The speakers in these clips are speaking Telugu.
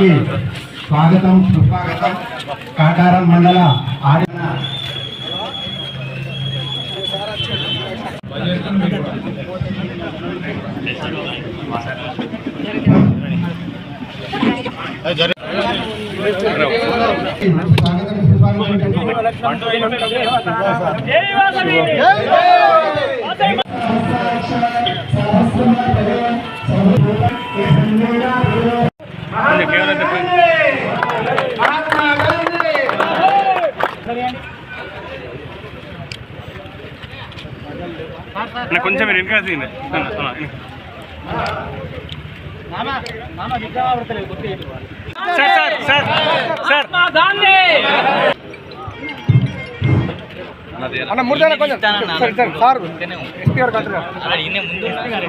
గారికి స్వాగతం సుస్వాగతం. కాటారం మండల ఆడిన స్వాగతం సుస్వాగతం అన్న కొంచెం మీరు వెనకాల తీయండి. అన్న, అన్న, వెనక. Sir sir sir sir. అన్న మురళి కొంచెం. సరే సరే సార్. ఎస్పీ గారు.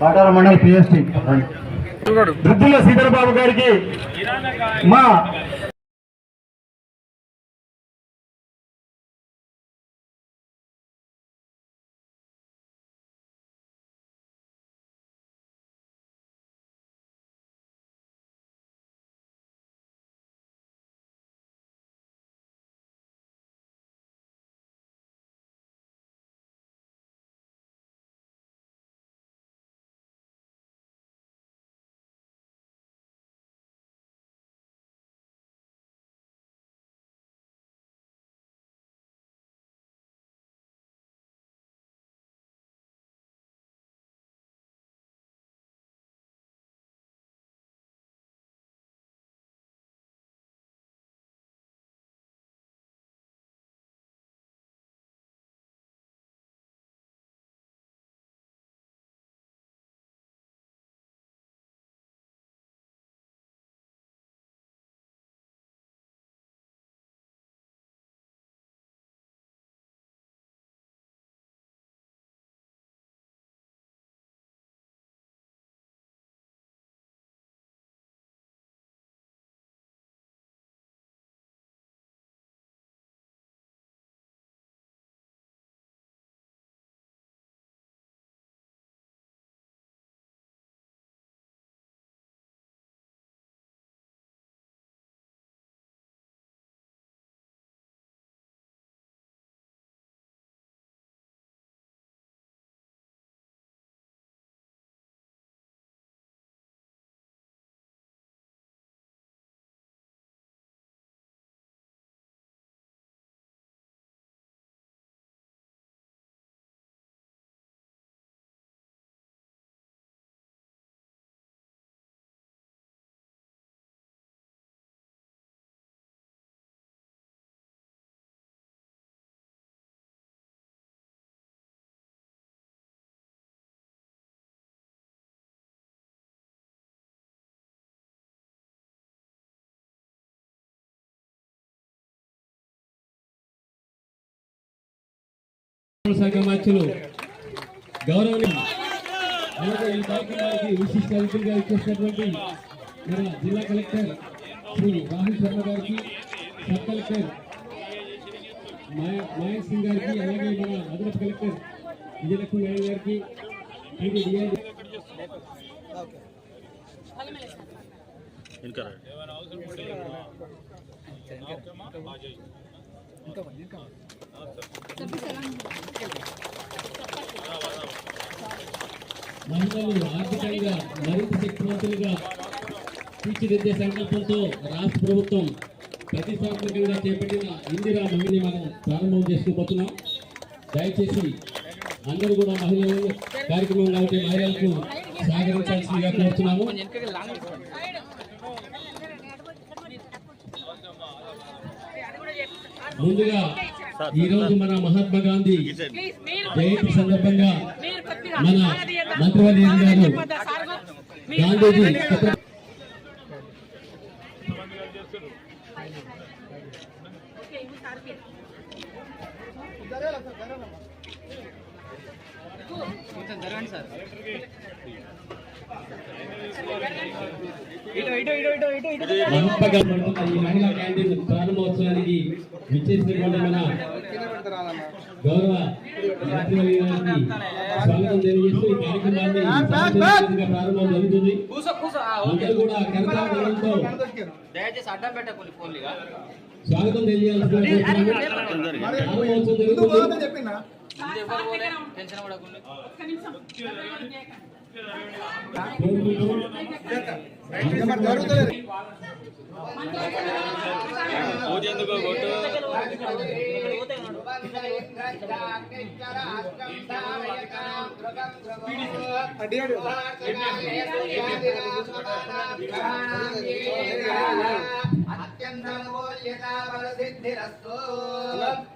కాటారం మండల పిఎస్టీ దుద్దుల సీతారాబాబు గారికి మా శాఖ మార్చులు గౌరవనీయ ఈ కార్యక్రమానికి విశిష్ట అతిథిగా ఇచ్చేసినటువంటి మన జిల్లా కలెక్టర్ శ్రీ రాహుల్ శర్మ గారికి సబ్ కలెక్టర్ మహేష్ సింగ్ గారికి అలాగే మన అదనపు కలెక్టర్ విజయలక్ష్మి నాయుడు గారికి ఇంకా ఇంకా మహిళలు ఆర్థికంగా మరింత శక్తివంతులుగా తీర్చిదిద్దే సంకల్పంతో రాష్ట్ర ప్రభుత్వం ప్రతిష్టాత్మకంగా చేపట్టిన ఇందిరా మహిళని మనం ప్రారంభం చేసుకోబోతున్నాం దయచేసి అందరూ కూడా మహిళలు కార్యక్రమం కాబట్టి మహిళలకు సహకరించాల్సిందిగా కోరుతున్నాము. ముందుగా ఈ రోజు మన మహాత్మా గాంధీ జయంతి సందర్భంగా మన మంత్రివర్య గారు గాంధీజీ కొంచెం జరగండి సార్ ఇటు ఇటు ఇటు ఇటు ఇటు ఇటు మహత్మగా పడుతున్న ఈ మహిళా క్యాంటీన్ ప్రారంభోత్సవానికి విచ్చేసినటువంటి మన గౌరవ స్వాగతం తెలియజేస్తూ ఈ కార్యక్రమాన్ని ప్రారంభం జరుగుతుంది. కూసో కూసో. ఆ, ఓకే. అందరూ కూడా కరతాళంతో దయచేసి అడ్డం పెట్టకుండా ఫోన్లుగా. స్వాగతం తెలియజేయాల్సిన ప్రారంభోత్సవం జరుగుతుంది. ముందు ఎవరు పోలే టెన్షన్ పడకుండా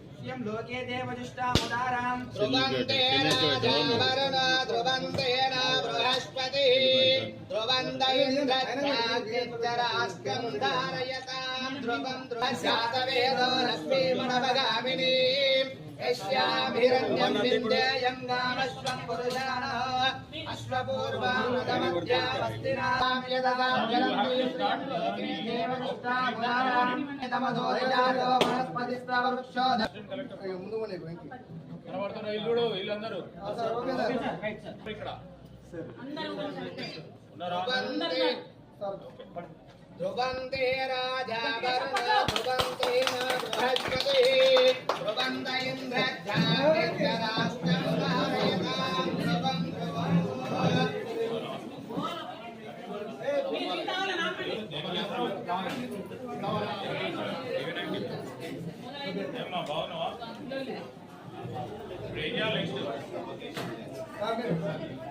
స్థితాం బద్ధవర్ణాం స్వామి వౌభయే శ్రియం చంద్రాం ప్రవాసాం యథా జ్వలంతిం శ్రియం లోకే దేవజుష్టాముదారాం ధ్రువంతేన రాజావరణ ధ్రువంతేన బృహస్పతి ధ్రువంత ఇంద్రరాస్కం ధారయతాం ధ్రువం ధ్రువశాతవేదో లక్ష్మీమణవగామిని యస్యాభిరణ్యం విందేయం గామశ్వం పురుషాణः అశ్వపూర్వామదమధ్యామస్తినాం యదవాం జలంతి శ్రీయంలోకే దేవనిష్టాముదారాం తమదోదయాతో వనస్పతిస్తవ వృక్షోధ ధ్రువంతే ధ్రువంతే రాజా వరుణ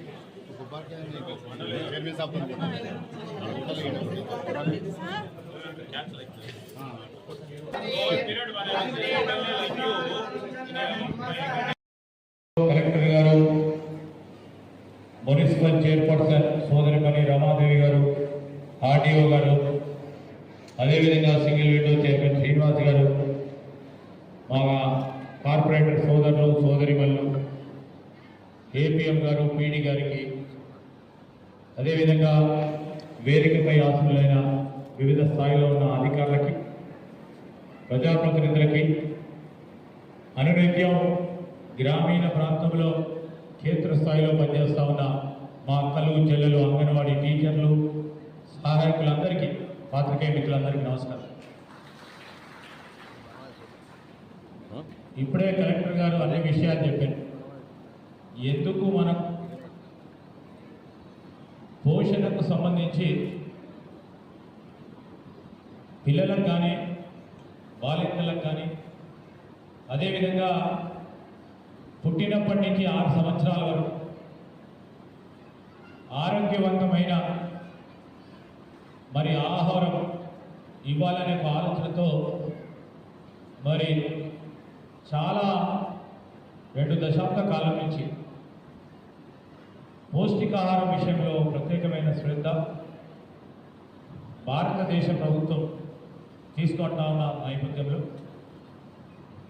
న కలెక్టర్ గారు మున్సిపల్ చైర్పర్సన్ సోదరిమణి రమాదేవి గారు ఆర్డీఓ గారు అదేవిధంగా సింగిల్ విండో చైర్మన్ శ్రీనివాస్ గారు మా కార్పొరేటర్ సోదరులు సోదరిమల్లు ఏపీఎం గారు పీడీ గారికి అదేవిధంగా వేదికపై ఆసులైన వివిధ స్థాయిలో ఉన్న అధికారులకి ప్రజాప్రతినిధులకి అనునిత్యం గ్రామీణ ప్రాంతంలో క్షేత్రస్థాయిలో పనిచేస్తూ ఉన్న మా అక్కలు చెల్లెలు అంగన్వాడీ టీచర్లు సహాయకులందరికీ పాత్రికేయ మిత్రులందరికీ నమస్కారం. ఇప్పుడే కలెక్టర్ గారు అనే విషయాలు చెప్పారు. ఎందుకు మనం సంబంధించి పిల్లలకు కానీ బాలింతలకు కానీ అదేవిధంగా పుట్టినప్పటి నుంచి ఆరు సంవత్సరాల వరకు ఆరోగ్యవంతమైన మరి ఆహారం ఇవ్వాలనే ఒక ఆలోచనతో మరి చాలా రెండు దశాబ్ద కాలం నుంచి పౌష్టికాహారం విషయంలో ప్రత్యేకమైన శ్రద్ధ. భారతదేశ ప్రభుత్వం తీసుకుంటా ఉన్న నేపథ్యంలో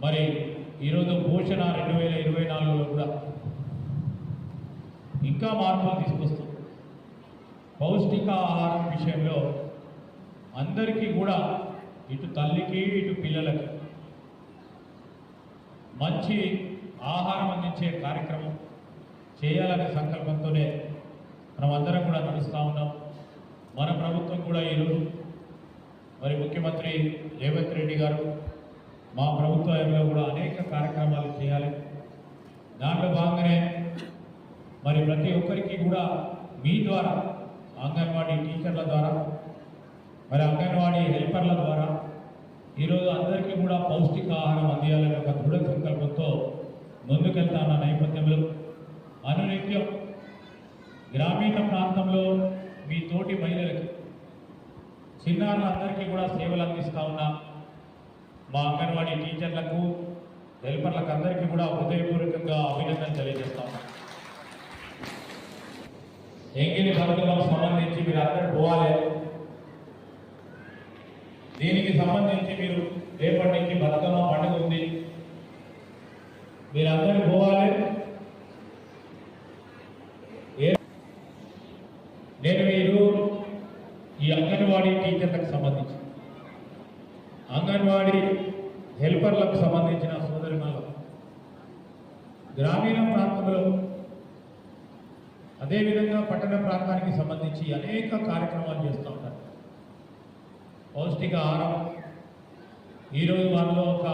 మరి ఈరోజు పోషణ రెండు వేల ఇరవై నాలుగులో కూడా ఇంకా మార్పులు తీసుకొస్తాం పౌష్టికాహారం విషయంలో అందరికీ కూడా ఇటు తల్లికి ఇటు పిల్లలకి మంచి ఆహారం అందించే కార్యక్రమం చేయాలనే సంకల్పంతోనే మనం అందరం కూడా నడుస్తూ ఉన్నాం. మన ప్రభుత్వం కూడా ఈరోజు మరి ముఖ్యమంత్రి రేవంత్ రెడ్డి గారు మా ప్రభుత్వంలో కూడా అనేక కార్యక్రమాలు చేయాలి. దాంట్లో భాగంగానే మరి ప్రతి ఒక్కరికి కూడా మీ ద్వారా అంగన్వాడీ టీచర్ల ద్వారా మరి అంగన్వాడీ హెల్పర్ల ద్వారా ఈరోజు అందరికీ కూడా పౌష్టికాహారం అందియాలనే ఒక దృఢ సంకల్పంతో ముందుకెళ్తాన్న నేపథ్యంలో అనునిత్యం గ్రామీణ ప్రాంతంలో మీ తోటి మహిళలకి చిన్నారులందరికీ కూడా సేవలు అందిస్తూ ఉన్నా మా అంగన్వాడీ టీచర్లకు హెల్పర్లకు అందరికీ కూడా హృదయపూర్వకంగా అభినందన తెలియజేస్తా ఉన్నా. ఎంగిలి బతుకమ్మకు సంబంధించి మీరు అందరూ పోవాలి. దీనికి సంబంధించి మీరు రేపటి నుంచి బతుకమ్మ పండుగ ఉంది. మీరందరూ పోవాలి ఏ- నేను మీరు ఈ అంగన్వాడీ టీచర్లకు సంబంధించి. అంగన్వాడీ హెల్పర్లకు సంబంధించిన సోదరిమణులు గ్రామీణ ప్రాంతంలో అదేవిధంగా పట్టణ ప్రాంతానికి సంబంధించి అనేక కార్యక్రమాలు చేస్తూ ఉంటారు. పౌష్టిక ఆహారం ఈరోజు వాళ్ళలో ఒక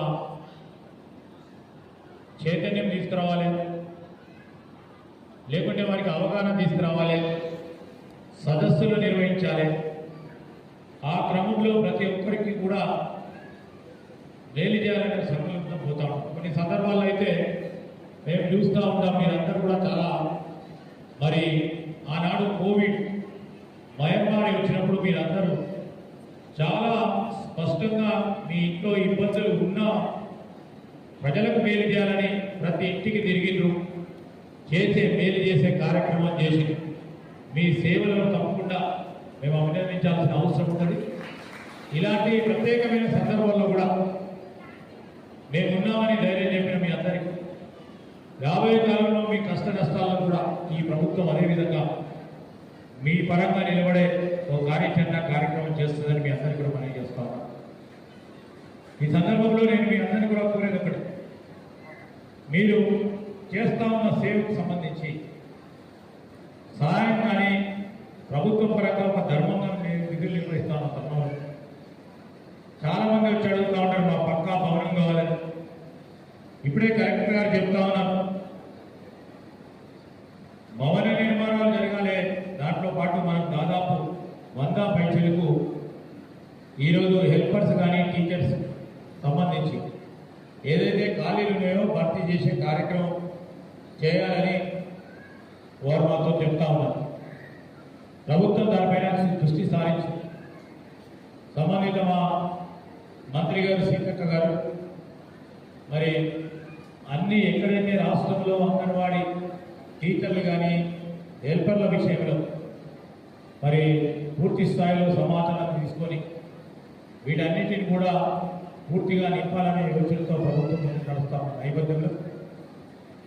చైతన్యం తీసుకురావాలి. లేకుంటే వారికి అవగాహన తీసుకురావాలి. సదస్సులు నిర్వహించాలి. ఆ క్రమంలో ప్రతి ఒక్కరికి కూడా మేలు చేయాలనే సంకల్పంతో పోతాం కొన్ని సందర్భాల్లో అయితే మేము చూస్తూ ఉంటాం మీరందరూ కూడా చాలా మరి ఆనాడు కోవిడ్ మహమ్మారి వచ్చినప్పుడు మీరందరూ చాలా స్పష్టంగా మీ ఇంట్లో ఇబ్బందులు ఉన్నా ప్రజలకు మేలు చేయాలని ప్రతి ఇంటికి తిరిగిండ్రు చేసే మేలు చేసే కార్యక్రమం చేసి మీ సేవలను తప్పకుండా మేము అభినందించాల్సిన అవసరం ఉన్నది. ఇలాంటి ప్రత్యేకమైన సందర్భాల్లో కూడా మేమున్నామని ధైర్యం చెప్పిన మీ అందరికీ రాబోయే కాలంలో మీ కష్ట నష్టాలను కూడా ఈ ప్రభుత్వం అదేవిధంగా మీ పరంగా నిలబడే ఒక కార్యాచరణ కార్యక్రమం చేస్తుందని మీ అందరికీ కూడా మనం చేస్తా ఈ సందర్భంలో నేను మీ అందరినీ కూడా కోరేది ఒకటి. మీరు చేస్తా ఉన్న సేవకు సంబంధించి సహాయం కానీ ప్రభుత్వం పరంగా ఒక ధర్మంగా నేను విధులు నిర్వహిస్తాను తప్పకుండా చాలా మంది వచ్చి అడుగుతా ఉంటారు మా పక్కా భవనం కావాలి. ఇప్పుడే కలెక్టర్ గారు చెప్తా ఉన్నారు. భవన నిర్మాణాలు జరగాలి. దాంట్లో పాటు మనం దాదాపు వంద పైచలకు ఈరోజు హెల్పర్స్ కానీ టీచర్స్ సంబంధించి ఏదైతే ఖాళీలు ఉన్నాయో భర్తీ చేసే కార్యక్రమం చేయాలని వారు మాతో చెప్తా ఉన్నారు. ప్రభుత్వం దానిపైన దృష్టి సారించి సంబంధిత మా మంత్రి గారు సీతక్క గారు మరి అన్ని ఎక్కడైతే రాష్ట్రంలో అంగన్వాడీ టీచర్లు కానీ హెల్పర్ల విషయంలో మరి పూర్తి స్థాయిలో సమాధానం తీసుకొని వీటన్నిటిని కూడా పూర్తిగా నింపాలనే యోచనతో ప్రభుత్వం ముందుకు నడుస్తాం నేపథ్యంలో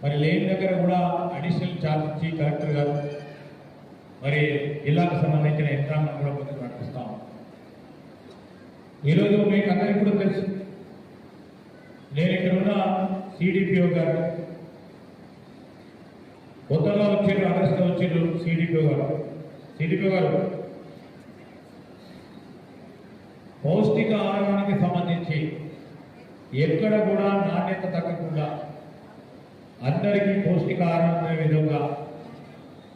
మరి లేని దగ్గర కూడా అడిషనల్ ఛార్జ్ ఇచ్చి కలెక్టర్ గారు మరి జిల్లాకు సంబంధించిన యంత్రాంగం కూడా కొంచెం నడిపిస్తాం ఈరోజు మీకు అందరికీ కూడా తెలుసు. నేను ఇక్కడ ఉన్న సిడిపిఓ గారు కొత్తగా వచ్చారు అరెస్ట్ వచ్చారు సిడిపిఓ గారు. సిడిపిఓ గారు పౌష్టిక ఆహారానికి సంబంధించి ఎక్కడ కూడా నాణ్యత తగ్గకుండా అందరికీ పౌష్టికాహారం అనే విధంగా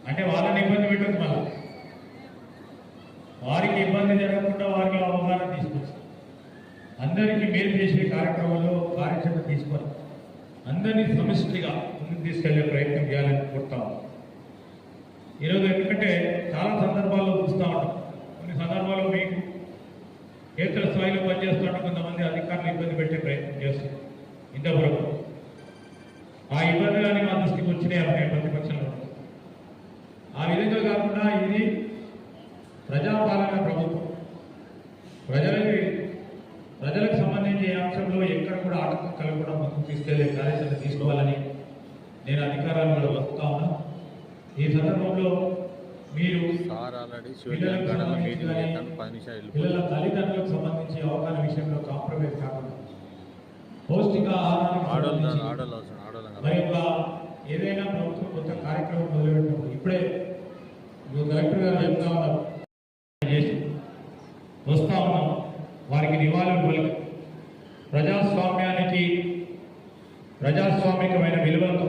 అంటే వాళ్ళని ఇబ్బంది పెట్టదు మళ్ళీ. వారికి ఇబ్బంది జరగకుండా వారికి అవగాహన తీసుకొచ్చి అందరికీ మేలు చేసే కార్యక్రమంలో కార్యక్రమం తీసుకొని అందరినీ సమిష్టిగా ముందుకు తీసుకెళ్ళే ప్రయత్నం చేయాలని కోరుతాం ఈరోజు ఎందుకంటే చాలా సందర్భాల్లో చూస్తూ ఉంటాం. కొన్ని సందర్భాల్లో మీకు క్షేత్ర స్థాయిలో పనిచేస్తున్న కొంతమంది అధికారులు ఇబ్బంది పెట్టే ప్రయత్నం చేస్తారు ఇంతవరకు ఆ ఇబ్బందులన్నీ మా దృష్టికి వచ్చినాయి అనే ప్రతిపక్షంలో. ఆ విధంగా కాకుండా ఇది ప్రజాపాలన ప్రభుత్వం ప్రజలకి ప్రజలకు సంబంధించి అంశంలో ఎక్కడ కూడా ఆటంకం కలగకుండా ముందుకు తీసుకెళ్ళే కార్యాచరణ తీసుకోవాలని నేను అధికారాలు కూడా వస్తా ఉన్నా ఈ సందర్భంలో మీరు. పిల్లల తల్లిదండ్రులకు సంబంధించి అవగాహన విషయంలో కాంప్రమైజ్ కాకుండా పౌష్టిక ఆహారానికి. మరి ఏదైనా ప్రభుత్వం కొత్త కార్యక్రమం మొదలుపెట్టినప్పుడు ఇప్పుడే ఇప్పుడు కలెక్టర్ గారు చెప్తా ఉన్నారు చేసి వస్తా ఉన్నాం. వారికి నివాళులు పలికి. ప్రజాస్వామ్యానికి ప్రజాస్వామికమైన విలువలతో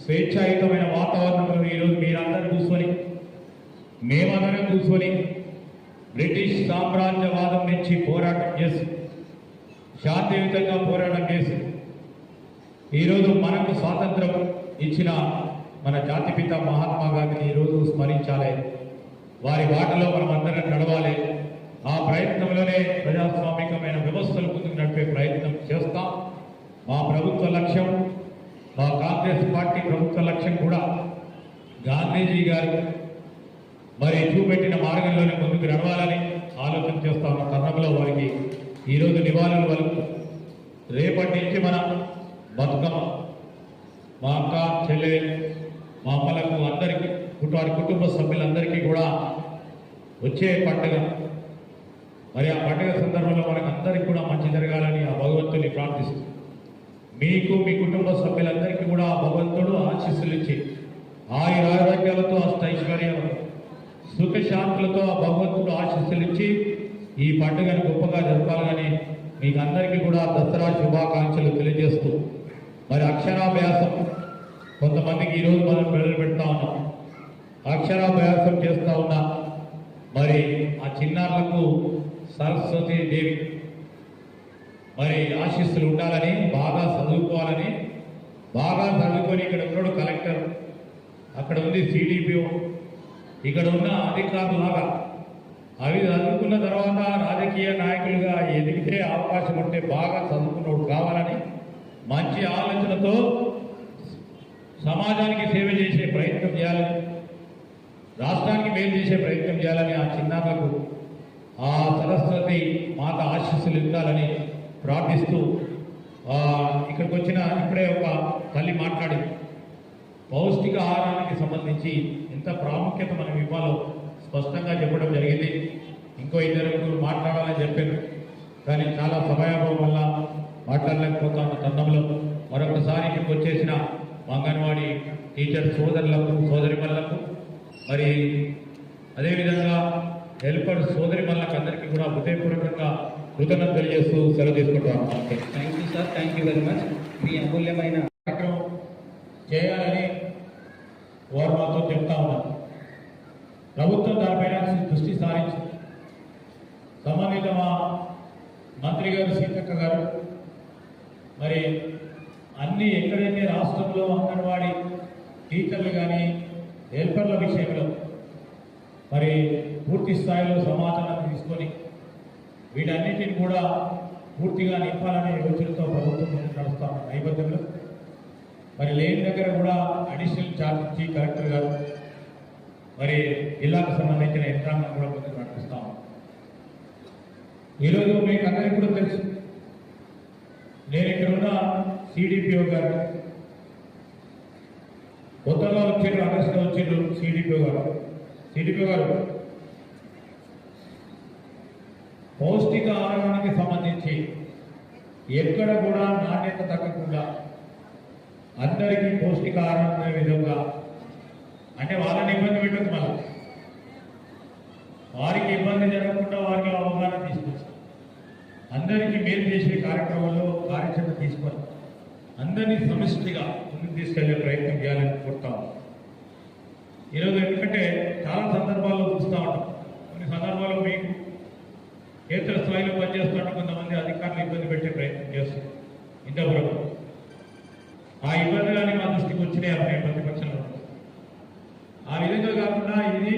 స్వేచ్ఛాయుతమైన వాతావరణంలో ఈరోజు మీరందరూ కూర్చొని మేమందరం కూర్చొని బ్రిటిష్ సామ్రాజ్యవాదం నుంచి పోరాటం చేసి శాంతియుతంగా పోరాటం చేసి ఈరోజు మనకు స్వాతంత్రం ఇచ్చిన మన జాతిపిత మహాత్మా గాంధీని ఈరోజు స్మరించాలి. వారి బాటలో మనం అందరం నడవాలి. ఆ ప్రయత్నంలోనే ప్రజాస్వామికమైన వ్యవస్థలు ముందుకు నడిపే ప్రయత్నం చేస్తాం. మా ప్రభుత్వ లక్ష్యం మా కాంగ్రెస్ పార్టీ ప్రభుత్వ లక్ష్యం కూడా గాంధీజీ గారు మరి చూపెట్టిన మార్గంలోనే ముందుకు నడవాలని ఆలోచన చేస్తా ఉన్న తరుణంలో వారికి ఈరోజు నివాళులు వరకు రేపటి నుంచి మన బతుకమ్మ మా అక్క చెల్లె మా అమ్మలకు అందరికీ వారి కుటుంబ సభ్యులందరికీ కూడా వచ్చే పండుగ. మరి ఆ పండుగ సందర్భంలో మనకు అందరికీ కూడా మంచి జరగాలని ఆ భగవంతుని ప్రార్థిస్తూ మీకు మీ కుటుంబ సభ్యులందరికీ కూడా ఆ భగవంతుడు ఆశీస్సులు ఇచ్చి ఆయుర ఆరోగ్యాలతో అష్టైశ్వర్యం సుఖశాంతులతో ఆ భగవంతుడు ఆశీస్సులు ఇచ్చి ఈ పండుగను గొప్పగా జరపాలని మీకు అందరికీ కూడా దసరా శుభాకాంక్షలు తెలియజేస్తూ మరి అక్షరాభ్యాసం కొంతమందికి ఈరోజు మనం పిల్లలు పెడతా ఉన్నాం. అక్షరాభ్యాసం చేస్తూ ఉన్నా. మరి ఆ చిన్నారులకు సరస్వతి దేవి మరి ఆశీస్సులు ఉండాలని బాగా చదువుకోవాలని బాగా చదువుకొని ఇక్కడ ఉన్నాడు కలెక్టర్. అక్కడ ఉంది సిడిపిఓ. ఇక్కడ ఉన్న అధికారులాగా. అవి చదువుకున్న తర్వాత రాజకీయ నాయకులుగా ఎదిగితే అవకాశం ఉంటే బాగా చదువుకున్నోడు కావాలని మంచి ఆలోచనతో సమాజానికి సేవ చేసే ప్రయత్నం చేయాలని రాష్ట్రానికి మేలు చేసే ప్రయత్నం చేయాలని ఆ చిన్నారులకు ఆ సరస్వతి మాత ఆశీస్సులు ఇవ్వాలని ప్రార్థిస్తూ ఇక్కడికి వచ్చిన ఇప్పుడే ఒక తల్లి మాట్లాడి పౌష్టిక ఆహారానికి సంబంధించి ఎంత ప్రాముఖ్యత మనం ఇవ్వాలో స్పష్టంగా చెప్పడం జరిగింది. ఇంకో ఇద్దరు ముగ్గురు మాట్లాడాలని చెప్పారు. కానీ చాలా సమయాభావం వల్ల మాట్లాడలేకపోతున్న తరుణంలో మరొకసారి ఇక్కడికి వచ్చేసిన అంగన్వాడీ టీచర్ సోదరులకు సోదరిమణులకు మరి అదేవిధంగా హెల్పర్ సోదరిమణులకు అందరికీ కూడా హృదయపూర్వకంగా కృతజ్ఞత తెలియజేస్తూ సెలవు తీసుకుంటాను thank you sir thank you very much మీ అమూల్యమైన కార్యక్రమం చేయాలని వారు మాతో చెప్తా ఉన్నారు. ప్రభుత్వం దానిపైన దృష్టి సారించి సంబంధిత మా మంత్రి గారు సీతక్క గారు మరి అన్ని ఎక్కడైతే రాష్ట్రంలో అంగన్వాడీ టీచర్లు కానీ హెల్పర్ల విషయంలో మరి పూర్తి స్థాయిలో సమాచారం తీసుకొని వీటన్నిటిని కూడా పూర్తిగా నింపాలనే యోచనతో ప్రభుత్వం ముందుకు నడుస్తా ఉన్న నేపథ్యంలో మరి లేని దగ్గర కూడా అడిషనల్ ఛార్జ్ ఇచ్చి కలెక్టర్ గారు మరి జిల్లాకు సంబంధించిన యంత్రాంగం కూడా ముందుకు నడిపిస్తాం ఈరోజు మీకు అందరికీ కూడా తెలుసు. నేను ఇక్కడ ఉన్న సిడిపిఓ గారు కొత్తగా వచ్చిండ్రు ఆగస్టులో వచ్చిండ్రు సిడిపిఓ గారు సిడిపిఓ గారు పౌష్టిక ఆహారానికి సంబంధించి ఎక్కడ కూడా నాణ్యత తగ్గకుండా అందరికీ పౌష్టికాహారం అనే విధంగా అంటే వాళ్ళని ఇబ్బంది పెట్టదు మళ్ళీ. వారికి ఇబ్బంది జరగకుండా వారికి అవగాహన తీసుకొచ్చాం అందరికీ మేలు చేసే కార్యక్రమంలో కార్యాచరణ తీసుకొని అందరినీ సమిష్టిగా ముందుకు తీసుకెళ్ళే ప్రయత్నం చేయాలని కోరుతాం ఈరోజు ఎందుకంటే చాలా సందర్భాల్లో చూస్తూ ఉంటాం. కొన్ని సందర్భాల్లో మీకు కేంద్ర స్థాయిలో పనిచేస్తున్న కొంతమంది అధికారులు ఇబ్బంది పెట్టే ప్రయత్నం చేస్తారు ఇంతవరకు ఆ ఇబ్బందులని మా దృష్టికి వచ్చినాయి అప్పుడు ప్రతిపక్షంలో ఆ విధంగా కాకుండా ఇది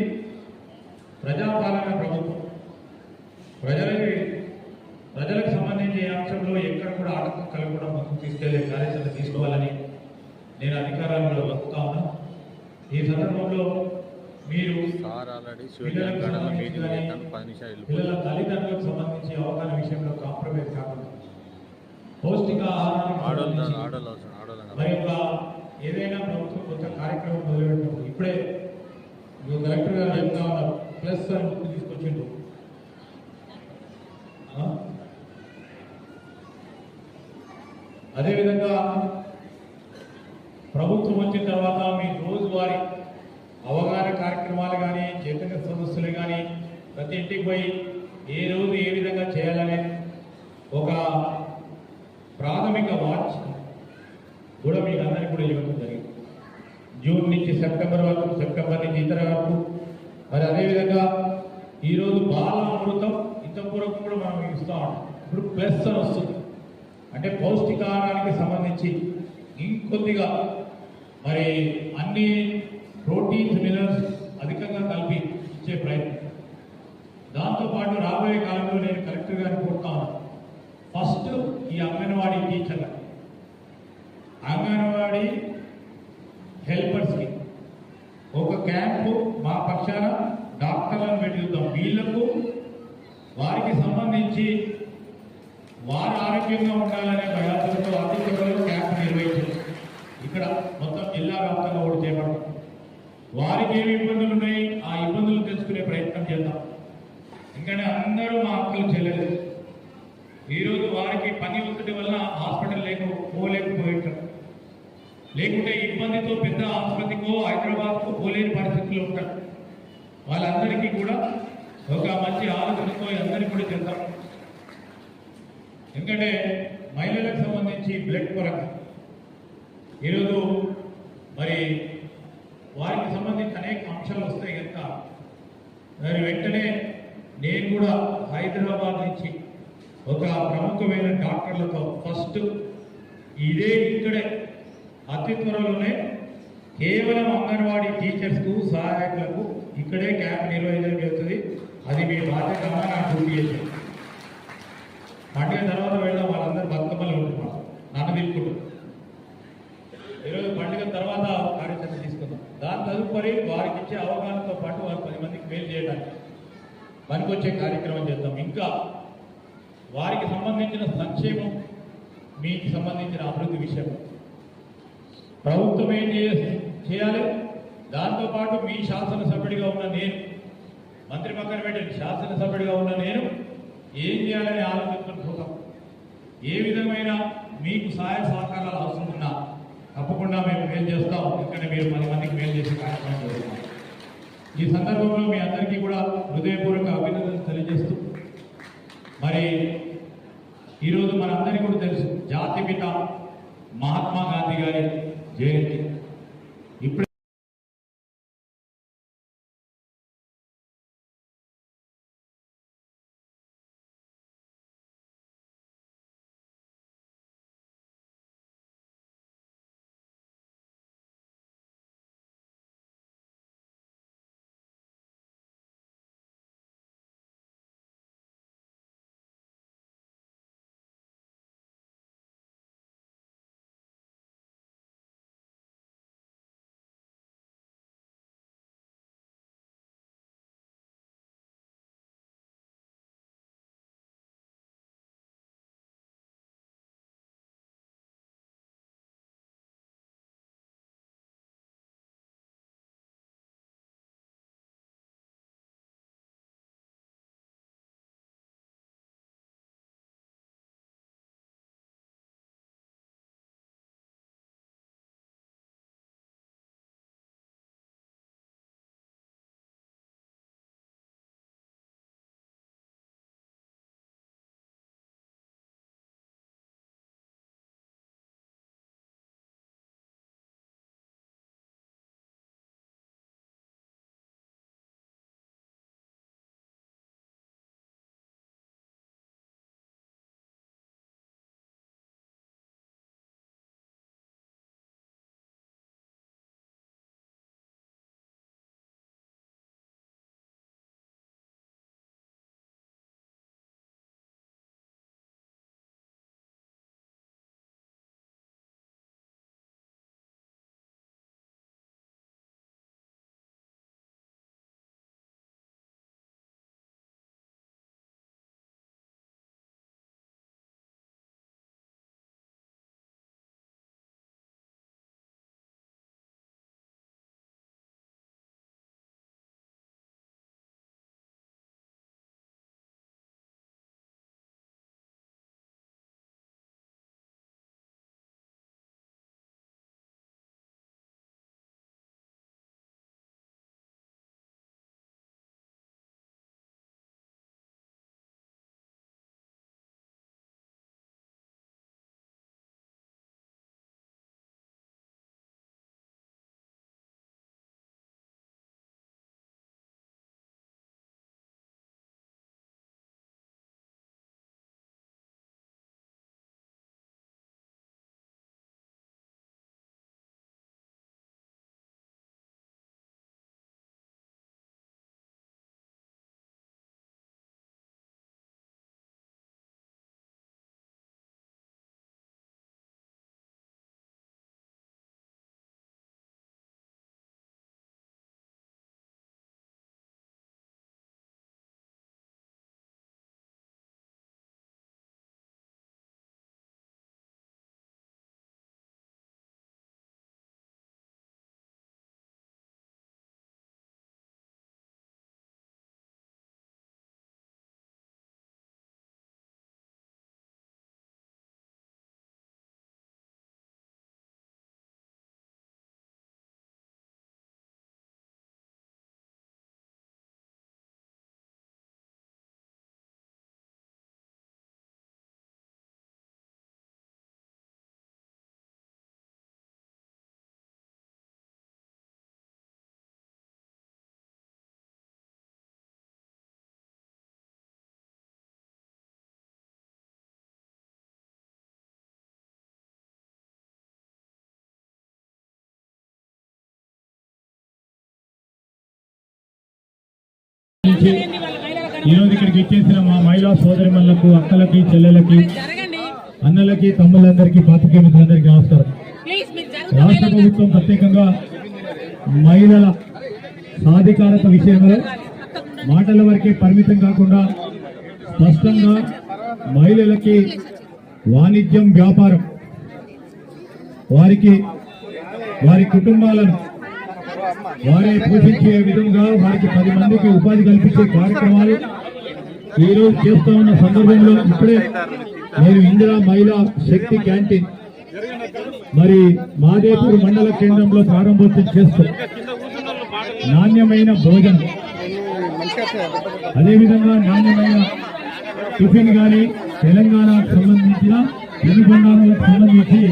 ప్రజాపాలన ప్రభుత్వం. ప్రజలకి ఈ అంశంలో ఎక్కడ కూడా ఆటంకం కలగకుండా ముందుకు తీసుకెళ్ళే కార్యాచరణ తీసుకోవాలని నేను అధికారాలను వస్తా ఉన్నా ఈ సందర్భంలో మీరు. పిల్లల తల్లిదండ్రులకు సంబంధించి అవగాహన విషయంలో కాంప్రమైజ్ కాకుండా పౌష్టిక ఆహారానికి. మరి యొక్క ఏదైనా ప్రభుత్వం కొత్త కార్యక్రమం మొదలుపెట్టినప్పుడు ఇప్పుడే కలెక్టర్ గారు చెప్తా ఉన్నారు ప్లస్ అని బుక్ తీసుకొచ్చిండు ఆ? అదేవిధంగా ప్రభుత్వం వచ్చిన తర్వాత మీ రోజువారీ అవగాహన కార్యక్రమాలు కానీ చైతన్య సదస్సులు కానీ ప్రతి ఇంటికి పోయి ఏ రోజు ఏ విధంగా చేయాలనే ఒక ప్రాథమిక వాచ్ కూడా మీకు అందరికీ కూడా ఇవ్వడం జరిగింది. జూన్ నుంచి సెప్టెంబర్ వరకు సెప్టెంబర్ నుంచి ఇతర వరకు. మరి అదేవిధంగా ఈరోజు బాల అమృతం ఇంత పూర్వకం కూడా మనం ఇస్తూ ఉంటాం ఇప్పుడు ప్లస్ అని వస్తుంది. అంటే పౌష్టికాహారానికి సంబంధించి ఇంకొద్దిగా మరి అన్ని ప్రోటీన్స్ మినరల్స్ అధికంగా కలిపి ఇచ్చే ప్రయత్నం. దాంతోపాటు రాబోయే కాలంలో నేను కలెక్టర్ గారిని కోరుతాను ఫస్ట్ ఈ అంగన్వాడీ టీచర్ల అంగన్వాడీ హెల్పర్స్కి ఒక క్యాంపు మా పక్షాన డాక్టర్లను పెట్టి వీళ్ళకు వారికి సంబంధించి వారు ఆరోగ్యంగా ఉండాలనే ప్రయాసంతో అతి త్వరలో క్యాంప్ నిర్వహించారు. ఇక్కడ మొత్తం జిల్లా వ్యాప్తంగా కూడా చేపడతాం వారికి ఏమి ఇబ్బందులు ఉన్నాయి? ఆ ఇబ్బందులు తెలుసుకునే ప్రయత్నం చేద్దాం. ఎందుకంటే అందరూ మా అక్కలు చెల్లెలు ఈరోజు వారికి పని ఒత్తిడి వల్ల హాస్పిటల్ లేక పోలేకపోయింటారు లేకుంటే ఇబ్బందితో పెద్ద ఆసుపత్రికో హైదరాబాద్కో పోలేని పరిస్థితులు ఉంటారు. వాళ్ళందరికీ కూడా ఒక మంచి ఆలోచనతో అందరికీ కూడా చేద్దాం. ఎందుకంటే మహిళలకు సంబంధించి బ్లడ్ పరంగా ఈరోజు మరి వారికి సంబంధించి అనేక అంశాలు వస్తాయి కనుక మరి వెంటనే నేను కూడా హైదరాబాద్ నుంచి ఒక ప్రముఖమైన డాక్టర్లతో ఫస్ట్ ఇదే ఇక్కడే అతి త్వరలోనే కేవలం అంగన్వాడీ టీచర్స్కు సహాయకులకు ఇక్కడే క్యాంప్ నిర్వహించడం జరుగుతుంది. అది మీ బాధ్యత నాకు గుర్తు చేశాను పండుగ తర్వాత వెళ్దాం వాళ్ళందరూ బతుకమ్మలు ఉంటున్నారు. నాన్న తీసుకుంటారు ఈరోజు పండుగ తర్వాత కార్యాచరణ తీసుకుందాం. దాని తదుపరి వారికి ఇచ్చే అవగాహనతో పాటు వారు పది మందికి మేలు చేయడానికి పనికొచ్చే కార్యక్రమం చేద్దాం. ఇంకా వారికి సంబంధించిన సంక్షేమం మీకు సంబంధించిన అభివృద్ధి విషయం. ప్రభుత్వం ఏం చేయ- చేయాలి? దాంతోపాటు మీ శాసనసభ్యుడిగా ఉన్న నేను మంత్రి పక్కన పెట్టండి శాసనసభ్యుడిగా ఉన్న నేను ఏం చేయాలని ఆలోచిస్తున్నాను ఏ విధమైన మీకు సహాయ సహకారాలు అవసరం ఉన్నా తప్పకుండా మేము మేలు చేస్తాం. ఎందుకంటే మీరు పది మందికి మేలు చేసే కార్యక్రమం చేస్తున్నాం ఈ సందర్భంలో మీ అందరికీ కూడా హృదయపూర్వక అభినందనలు తెలియజేస్తూ మరి ఈరోజు మనందరికీ కూడా తెలుసు జాతిపిత మహాత్మా గాంధీ గారి జయంతి. నుంచి ఈరోజు ఇక్కడికి ఇచ్చేసిన మా మహిళా సోదరిమణులకు అక్కలకి చెల్లెలకి అన్నలకి తమ్ముళ్ళందరికీ పాత్రికేయ మిత్రులందరికీ నమస్కారం. రాష్ట్ర ప్రభుత్వం ప్రత్యేకంగా మహిళల సాధికారత విషయంలో మాటల వరకే పరిమితం కాకుండా స్పష్టంగా మహిళలకి వాణిజ్యం వ్యాపారం వారికి వారి కుటుంబాలను వారిని పోషించే విధంగా వారికి పది మందికి ఉపాధి కల్పించే కార్యక్రమాలు ఈ రోజు చేస్తా ఉన్న సందర్భంలో ఇప్పుడే నేను ఇందిరా మహిళా శక్తి క్యాంటీన్ మరి మాదేపూర్ మండల కేంద్రంలో ప్రారంభోత్సవం చేస్తూ నాణ్యమైన భోజనం. అదేవిధంగా నాణ్యమైన టిఫిన్ కానీ తెలంగాణకు సంబంధించిన తెలుగు సంబంధించి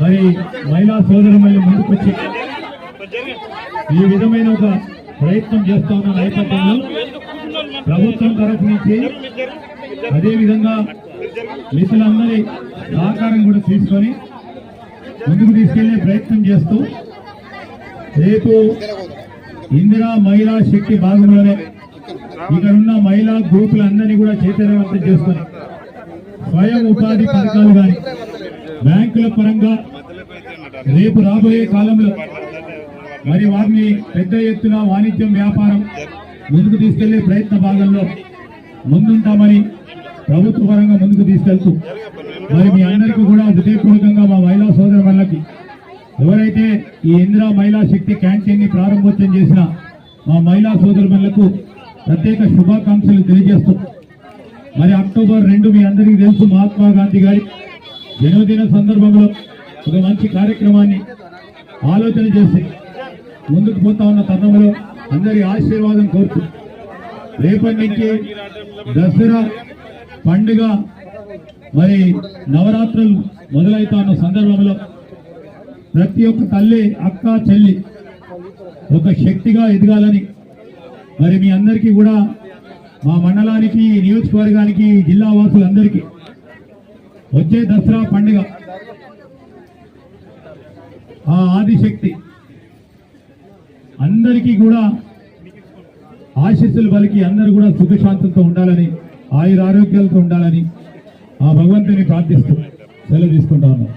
మరి మహిళా సోదరమైన ముందుకొచ్చి ఈ విధమైన ఒక ప్రయత్నం చేస్తా ఉన్న నేపథ్యంలో ప్రభుత్వం తరఫు నుంచి అదేవిధంగా మిత్రులందరి సహకారం కూడా తీసుకొని ముందుకు తీసుకెళ్ళే ప్రయత్నం చేస్తూ రేపు ఇందిరా మహిళా శక్తి భాగంలోనే ఇక్కడ ఉన్న మహిళా గ్రూపులందరినీ కూడా చైతన్యవంతం చేసుకుని స్వయం ఉపాధి పథకాలు కానీ బ్యాంకుల పరంగా రేపు రాబోయే కాలంలో మరి వారిని పెద్ద ఎత్తున వాణిజ్యం వ్యాపారం ముందుకు తీసుకెళ్ళే ప్రయత్న భాగంలో ముందుంటామని ప్రభుత్వ పరంగా ముందుకు తీసుకెళ్తూ మరి మీ అందరికీ కూడా హృదయపూర్వకంగా మా మహిళా సోదరు వాళ్ళకి ఎవరైతే ఈ ఇందిరా మహిళా శక్తి క్యాంటీన్ని ప్రారంభోత్సవం చేసిన మా మహిళా సోదరులకు ప్రత్యేక శుభాకాంక్షలు తెలియజేస్తూ మరి అక్టోబర్ రెండు మీ అందరికీ తెలుసు మహాత్మా గాంధీ గారి జన్మదిన సందర్భంలో ఒక మంచి కార్యక్రమాన్ని ఆలోచన చేసి ముందుకు పోతా ఉన్న తరుణంలో అందరి ఆశీర్వాదం కోరుతూ రేపటి నుంచి దసరా పండుగ మరి నవరాత్రులు మొదలైతా ఉన్న సందర్భంలో ప్రతి ఒక్క తల్లి అక్క చెల్లి ఒక శక్తిగా ఎదగాలని మరి మీ అందరికీ కూడా మా మండలానికి నియోజకవర్గానికి జిల్లా వాసులందరికీ వచ్చే దసరా పండుగ ఆ ఆదిశక్తి అందరికీ కూడా ఆశీస్సులు పలికి అందరూ కూడా సుఖశాంతంతో ఉండాలని ఆయుర ఆరోగ్యాలతో ఉండాలని ఆ భగవంతుని ప్రార్థిస్తూ సెలవు తీసుకుంటా ఉన్నాం.